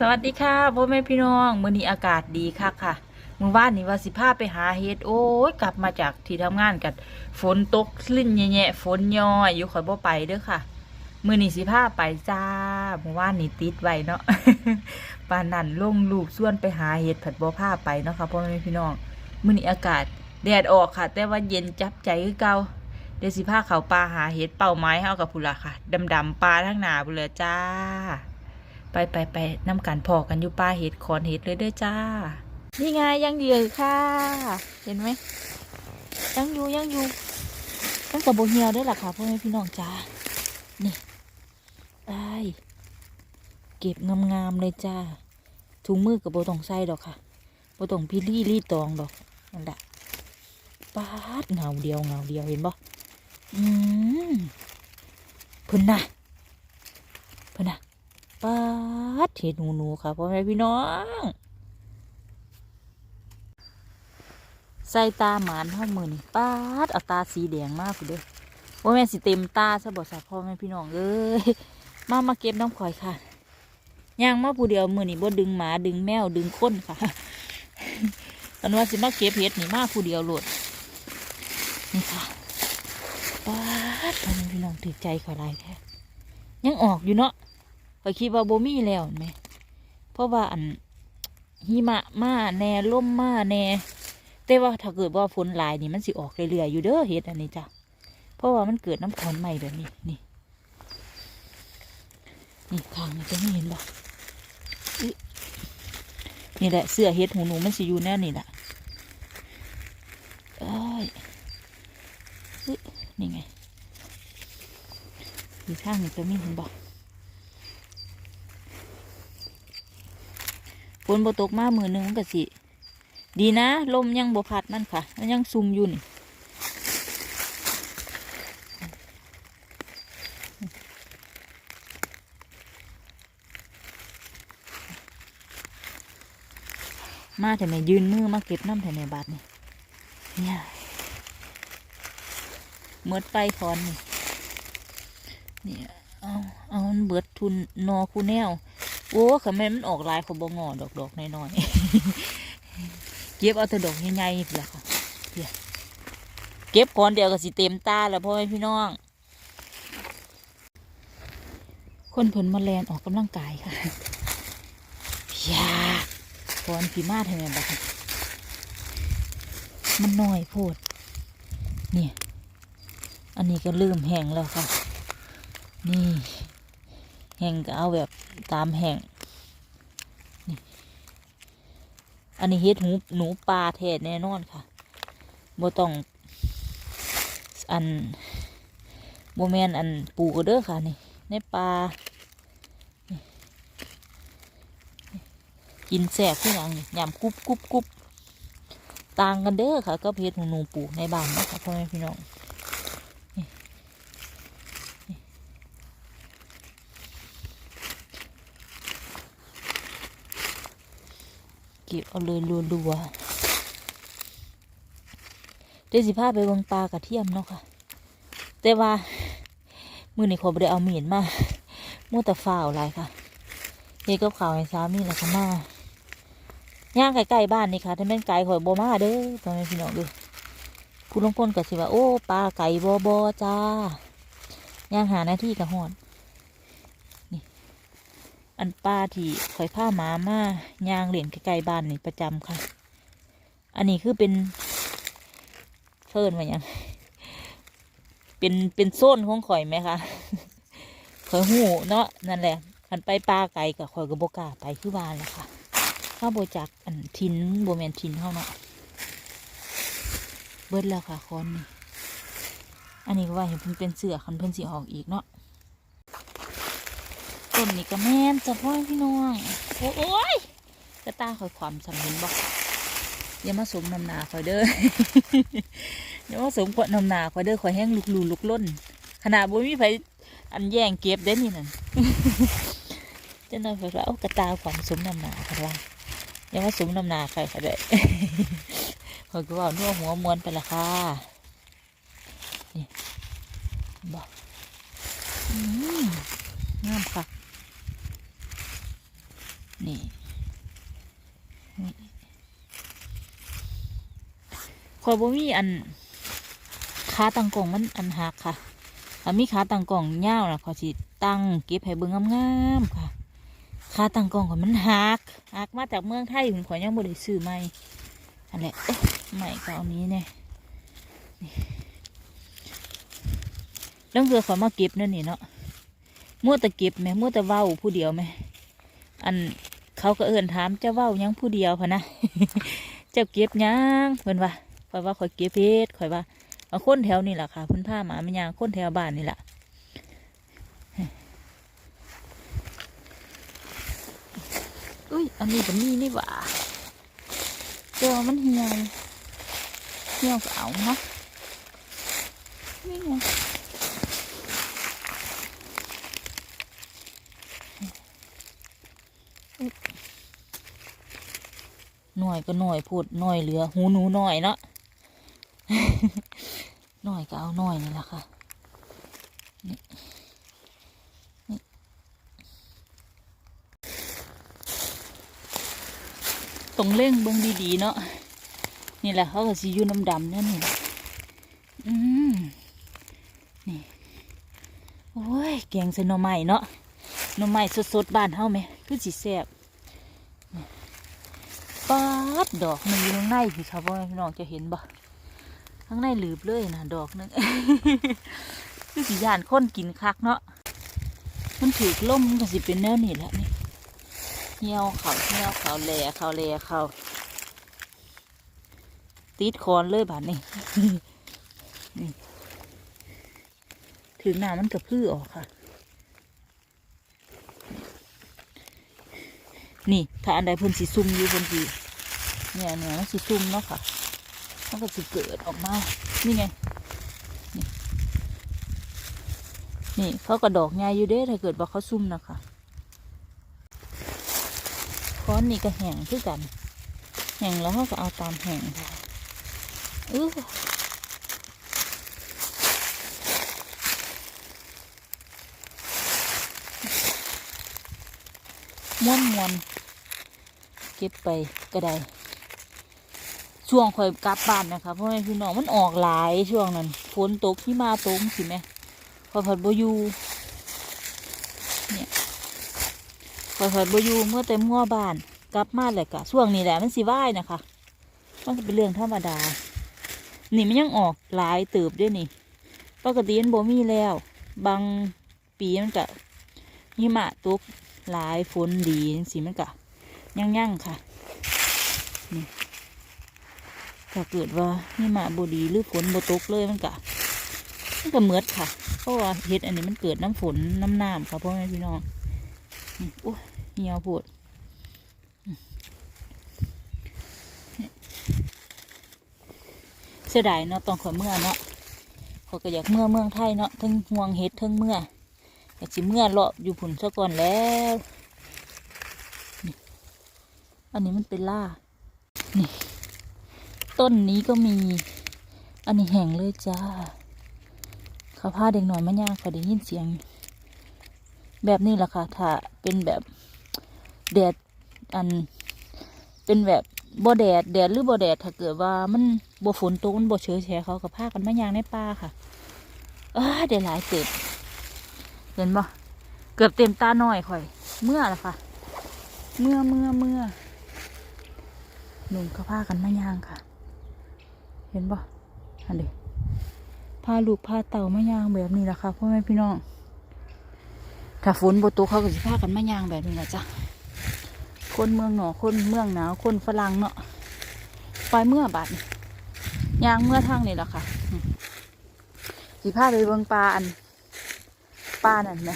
สวัสดีค่ะพ่อแม่พี่น้องมื้อนี้อากาศดีคักค่ะมื่อวานนี้ว่าสิพาไปหาเฮ็ดโอ้ยกลับมาจากที่ทำงานกันฝนตกลิ้นแย่ๆฝนย่อยอยู่ข่อยบ่ไปเด้อค่ะมื้อนี้สิพาไปจ้ามื่อวานนี้ติดไว้เนาะปานนั้นลงลูกส่วนไปหาเฮ็ดผัดบ่พาไปเนาะค่ะพ่อแม่พี่น้องมื้อนี้อากาศแดดออกค่ะ แต่ว่าเย็นจับใจคือเก่าเดี๋ยวสิพาเขาป่าหาเฮ็ดเป่าไม้เฮากับพุ่นล่ะค่ะดำๆปลาทั้งหนาพุ่นเลยจ้า ไปไปไปน้ำกันพอกันอยู่ป้าเห็ดขอนเห็ดเลยเด้อจ้า นี่ไงยังเดือค่ะ เห็นไหมยังอยู่ยังอยู่ตั้งแต่โบเฮียวด้วยล่ะค่ะพ่อแม่พี่น้องจ้า นี่ไปเก็บงามๆเลยจ้า ถุงมือกับโบตองใส่ดอกค่ะโบตองพี่รี่รีดตองดอกนั่นแหละปาดเงาเดียวเงาเดียวเห็นบ่อืมเพิ่นนะเพิ่นนะ ปาดเห็ดหนูหนูๆค่ะพ่อแม่พี่น้อง ใส่ตาหมานห้องมือนี่ปาดเอาตาสีแดงมากคุณเด้อพ่อแม่สิเต็มตาซะบอกสาพ่อแม่พี่น้องเอ้ยมามาเก็บน้ำข่อยค่ะย่างมาผู้เดียวมือนี่บ่ดึงหมาดึงแมวดึงคนค่ะตอนว่าสิมาเก็บเห็ดนี่มาผู้เดียวโหลดนี่ค่ะปาดพ่อแม่พี่น้องถือใจขอยไรแท้ยังออกอยู่เนาะ ข้อคิดว่าโบมีแล้วเห็นไหมเพราะว่าอันหิมะมาแน่ล่มมาแน่แต่ว่าถ้าเกิดว่าฝนหลายนี่มันสิออกเรื่อยๆอยู่เด้อเห็ดอันนี้จ้ะเพราะว่ามันเกิดน้ำขอนใหม่แบบนี้นี่นี่ข้างนี้จะไม่เห็นบ่อินี่แหละเสื้อเห็ดหูหนูมันสิอยู่แน่นี่แหละเอ้ยนี่ไงอีกข้างนี้จะไม่เห็นบ่ ฝนบ่ตกมามือหนึ่งมันก็สิ ดีนะ ลมยังบ่พัดมันค่ะ มันยังซุ่มอยู่นี่มาแต่แม่ยืนมือมาเก็บน้ำแต่แม่บาดนี่เนี่ยเมิดไปคอนนี่เนี่ยเอาเอามันเบิดทุนนอคูแนว โอ้ขม่นมันออกลายขบงอดอกดอกๆน้อยๆเก็บเอาแต่ดอกใหญ่ๆนี่แหละค่ะเก็บก่อนเดียวก็สิเต็มตาแล้วพ่อแม่พี่น้อง คนเพิ่นมาแลนออกกำลังกายค่ะยาก่อนผีมาทำไมบัดนี้มันน้อยโพดเนี่ยอันนี้ก็เริ่มแห้งแล้วค่ะ นี่แห้งก็เอาแบบ ตามแห้งอันนี้เฮ็ดหูหนูปลาแท้แน่นอนค่ะบ่ต้องอันโบแมนอันปูกก็เด้อค่ะนี่ในปลากินแสบที่ยังนี่ยำกรุบกรุบกรุบต่างกันเด้อค่ะก็เฮ็ดหูหนูปูในบ้านนะคะพ่อแม่พี่น้อง เก็บเอาเลยรัวๆเดี๋ยวสิพาไปเบิ่งปลากระเทียมเนาะค่ะ แต่ว่า มือนี่ขอบ่ได้เอามีดมามัวแต่ฝ้าวหลายค่ะเฮ็ดกับข้าวให้สามีแล้วก็มาย่างไก่ๆบ้านนี่ค่ะถ้าแม่นไก่ข่อยบ่มาเด้อพ่อแม่พี่น้องด้อผู้ลางคนก็สิว่าโอ้ปลาไก่บ่บ่จ้าย่างหาหน้าที่กับฮอด อันป้าที่ข่อยผ้าหมามาย่างเหรียญใกล้ๆบ้านนี่ประจำค่ะ อันนี้คือเป็นเพิ่นว่าหยังเป็นเป็นโซนของข่อยไหมคะข่อยหูเนาะนั่นแหละอันไปปลาไก่กับข่อยกับบก้าไปคือบ้านแหละค่ะข้าโบจักอันทินโบแมนทินเขาเนาะเบิดแล้วค่ะคอนนี่อันนี้ก็ว่าเห็นเพิ่นเป็นเสือคันเพิ่นสิออกอีกเนาะ ต้นนี่ก็แม่นจะพ่อพี่น้องโอ้โอยกระตาคอยความสำเห็นบอกอย่ามาสมนำนาคอยเด้ออย่ามาสมกวดนำนาคอยเด้อคอยแห้งลุกลูลุกล้น ขนาดบ่มีไผอันแย่งเก็บเด้นี่นั่นเจะนอนไปว่าเอากระตาความสมนำนาค่ะว่าอย่ามาสมนำนาใครค่ะเด้อคอยก็ว่านัวหัวมวนไปละค่ะนี่บอกอืมงามค่ะ นี่คอยบ่มีอันขาตังกล่องมันอันหักค่ะถ้ามีขาตังกล่องยาวนะขอสิตั้งเก็บให้เบิ่งงามๆค่ะขาตังกล่องของมันหักหักมาจากเมืองไทยคุณขอยยังบ่ได้ซื้อใหม่อันแหละใหม่ก็เอานี้เนี่ยนี่แล้วเรือขอมาเก็บนั่นนี่เนาะมั่วแต่เก็บไหมมั่วแต่เว้าผู้เดียวไหมอัน เขาก็เอิ่นถามเจ้าเว้ายังผู้เดียวพะนะเจ้าเก็บยังเพิ่นว่าข่อยว่าข่อยเก็บเพชรข่อยว่าเอาคนแถวนี่แหละค่ะเพิ่นพาหมาไมันยางคนแถวบ้านนี่แหละอุ้ยอันนี้ก็มีนี่หว่าเจอมันเหี่ยวเหี่ยวก็เอาเนาะนี่ไง หน่อยก็หน่อยพูดหน่อยเหลือ หูหนูหน่อยเนาะหน่อยก็เอาหน่อยนี่แหละค่ะต้องเล่งเบิ่งดีๆเนาะนี่แหละเขาก็สิอยู่น้ำดำนั่นนี่อืมนี่โอ้ยแกงใส่หน่อไม้เนาะหน่อไม้สดๆบ้านเฮาไหมคือสิแซ่บ ปาดดอกหนึ่งอยู่ข้างในพี่ครับว่าพี่น้องจะเห็นบ่ข้างในหลืบเลยนะดอกนึงคือสียานค้นกินคักเนาะมันถือล่มมันก็สิเป็นแนวนี้แหละนี่เหี่ยวเขาเหี่ยวเขาแหล่เขาแหล่เขาติดคอนเลยบาดนี้นี่ถึงหน้ามันกระพือออกค่ะ นี่ ถ้าอันใดเพิ่นสีซุ่มอยู่เพิ่นสี เนี่ยเนี่ยมันสีซุ่มเนาะค่ะมันก็สิเกิดออกมานี่ไงนี่เขากระดอกใหญ่อยู่เด้ถ้าเกิดว่าเขาซุ่มนะคะค้อนนี่ก็แห้งคือกันแห้งแล้วเขาก็เอาตามแห้งค่ะอื้อม้วนมวนๆเก็บไปก็ได้ ช่วงคอยกลับบ้านนะคะเพราะว่พี่น้องมันออกหลายช่วงนั้นฝนตกที่มาตกสิแม่พอยผัดบอยูเนี่ยพอยผัดบอยูเมื่อแต่มั่วบ้านกลับมาเลยกะช่วงนี้แหละมันสิว่ายนะคะมันก็เป็นเรื่องธรรมดา นี่มันยังออกหลายติบด้วยนี่ปกติมันบ่มีแล้ว บางปีมันกะหิมะตกหลายฝนดีสิมันกะยั่งๆค่ะ ถ้าเกิดว่าหิมะบดีหรือฝนบตกเลยมันก็มันก็เหมือดค่ะ เพราะว่าเห็ดอันนี้มันเกิดน้ำฝนน้ำน้ำค่ะพ่อแม่พี่น้องโอ้ยเหี่ยวโพดเสียดายเนาะตอนขอเมื่อเนาะขาก็อยากเมื่อเมืองไทยเนาะทั้งห่วงเห็ดทั้งเมื่ออยากสิเมื่อเลาะอยู่ผุนซะก่อนแล้วอันนี้มันเป็นล่านี่ ต้นนี้ก็มี อันนี้แห้งเลยจ้าเขาพาเด็กหน่อยมาย่างเขาได้ยินเสียง แบบนี้แหละค่ะ ถ้าเป็นแบบแดดอัน เป็นแบบบ่แดดแดดหรือบ่แดดถ้าเกิดว่ามันบ่ฝนตกมันบ่เฉยแฉะเขาก็พากันมาย่างในป่าค่ะเออได้หลายเติบเห็นบ่เกือบเต็มตาหน่อยข่อย เมื่อละค่ะ เมื่อเมื่อเมื่อหนุ่มเขาพากันมาย่างค่ะ เห็นบ่อันเดีพาลูกพาเต่ามายางแบบนี้แหละค่ะพ่อแม่พี่น้อง ถ้าฝนบตกเขาก็จะพากันมายางแบบนี้แหละจ้ะ คนเมืองหนอคนเมืองหนาว คนฝรั่งเนาะ ไปเมื่อบาดนี่ย่างเมื่อทางนี่แหละค่ะอืมสิพาไปเบิงปลาอันปลานั่นไหม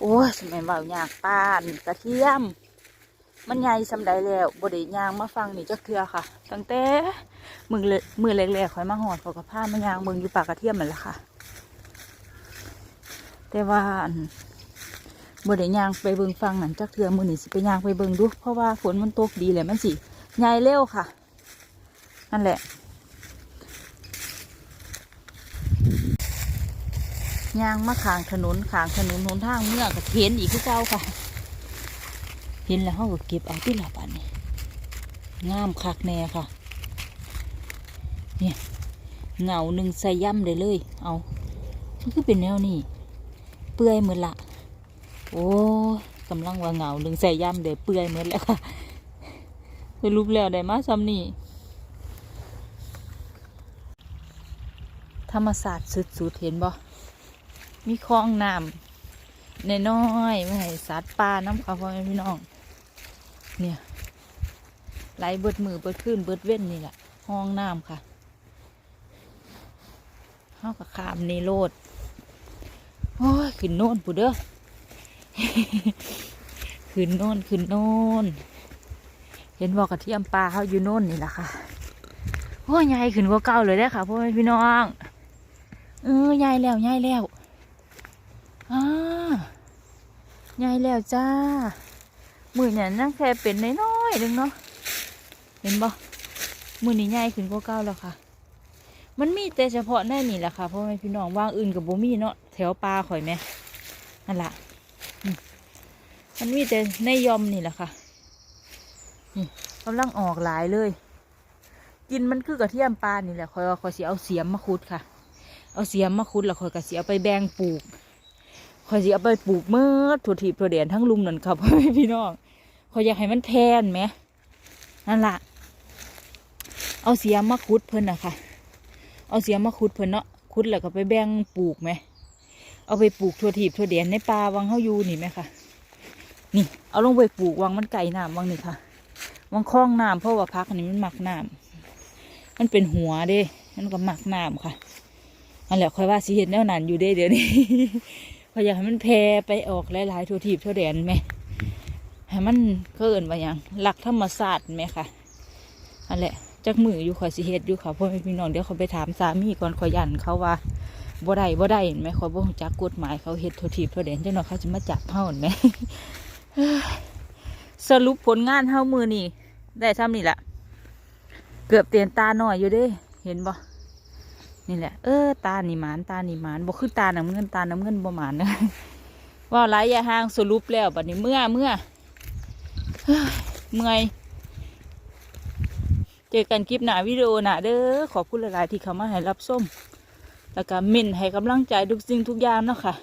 โอ้ยสมัยบ่ายากปลาอันกระเทียม มันใหญ่สำใดแล้วบไดยางมาฟังนี่จักเทือค่ะ ตั้งแต่มือเลมือแรกๆข่อยมาหอดเขากับผ้ามายางเมืองอยู่ปากกระเทียมมันละค่ะ แต่ว่านบไดยางไปเบิงฟังนั่นจักเทือมือนี่สิไปยางไปเบิงดูเพราะว่าฝนมันตกดีแหละมันสิใหญ่เร็วค่ะ นั่นแหละยางมาขางถนนขางถนนหนทางเมื่อกับเห็นอีกคือเจ้าค่ะ เห็นแล้วเขาก็เก็บเอาที่ละบาทนี่งามคักแน่ค่ะเนี่ยเงาหนึ่งใส่ย่ำได้เลย เอามันคือเป็นแนวนี้เปื่อยเหมือนละ โอ้กำลังว่าเงาหนึ่งใส่ย่ำเดี๋ยวเปื่อยเหมือนแล้วค่ะสรุปแล้วได้มาซ้ำนี่ธรรมศาสตร์สุดๆเห็นบ่มีคลองน้ำน้อยๆไม่ให้สัตว์ป่าน้ำเขาพ่อแม่พี่น้อง เนี่ย ไหลเบิดมือเบิดขึ้นเบิดเว้นนี่แหละห้องน้ำค่ะเข้ากับขามนี่โลดโอ้ยขึ้นโน่นปูเด้อขึ้นโน่นขึ้นโน่นเห็นบอกกระเทียมปลาเขาอยู่โน่นนี่แหละค่ะโอ้ยใหญ่ขึ้นกว่าเก่าเลยได้ค่ะพ่อพี่น้องเออใหญ่แล้วใหญ่แล้วอ่าใหญ่แล้วจ้า มือเนี่ยนั่งแค่เป็นน้อยๆนึงเนาะเห็นบ่มือนี้ใหญ่ขึ้นกว่าเก่าแล้วค่ะ มันมีแต่เฉพาะแน่นี่แหละค่ะพ่อแม่พี่น้องว่างอื่นกับบมีเนาะแถวปลาข่อยไหมนั่นละมันมีแต่ในยอมนี่แหละค่ะนี่กำลังออกหลายเลย กินมันคือกระเทียมปลานี่แหละคอยว่าคอยเสิเอาเสียมมาคุดค่ะ เอาเสียมมาคุดแล้วคอยก็สิเอาไปแบ่งปลูก คอยสิเอาไปปลูกเมื่อถั่วถีบถั่วเดียนทั้งลุมนั่นค่ะพี่น้องคอยอยากให้มันแทนไหมนั่นล่ะเอาเสียมมาคุดเพิ่นนะคะเอาเสียมมาคุดเพิ่นเนาะคุดแล้วก็ไปแบ่งปลูกไหม เอาไปปลูกถั่วถีบถั่วเดียนในป่าวังเฮาอยู่นี่ไหมค่ะนี่ เอาลงไปปลูกวังมันไก่น้ำวังนี่ค่ะวังคลองน้ำเพราะว่าพักอันนี้มันหมักน้ำมันเป็นหัวเด้มันก็หมักน้ำค่ะอันแหละค่อยว่าสิเห็นแนวนั้นอยู่เด้เดี๋ยวนี้ พอยากให้มันแพร่ไปออกหลายๆทั่วทีบทั่วแดนไหมให้มันเกินว่าอย่างหลักธรรมศาสตร์ไหมค่ะอันแหละจักมืออยู่ขอยสิเฮ็ดอยู่ค่ะพ่อแม่พี่น้องเดี๋ยวเขาไปถามสามีก่อนขอยันเขาว่าบ่ได้บ่ได้เห็นไหมขอบ่รู้จักกฎหมายเขาเฮ็ดทั่วทีบทั่วแดนจังหน่อยเขาจะมาจับเฮาเห็นไหมสรุปผลงานเฮามือนี่ได้ทำนี่แหละเกือบเตียนตาหน่อยอยู่เด้ เห็นบ่ นี่แหละ เออ ตาหนีหมาน ตาหนีหมานบอกคือตาน้ำเงิน ตาน้ำเงินบ่หมานนะว่าไรยอย่าห่างสรุปแล้วบัดนี้เมื่อเมื่อเมื่อยเจอกันคลิปหน้าวิดีโอหน้าเด้อขอบคุณหลายๆที่เข้ามาให้รับส้มแล้วก็มินให้กำลังใจทุกสิ่งทุกอย่างเนาะค่ะ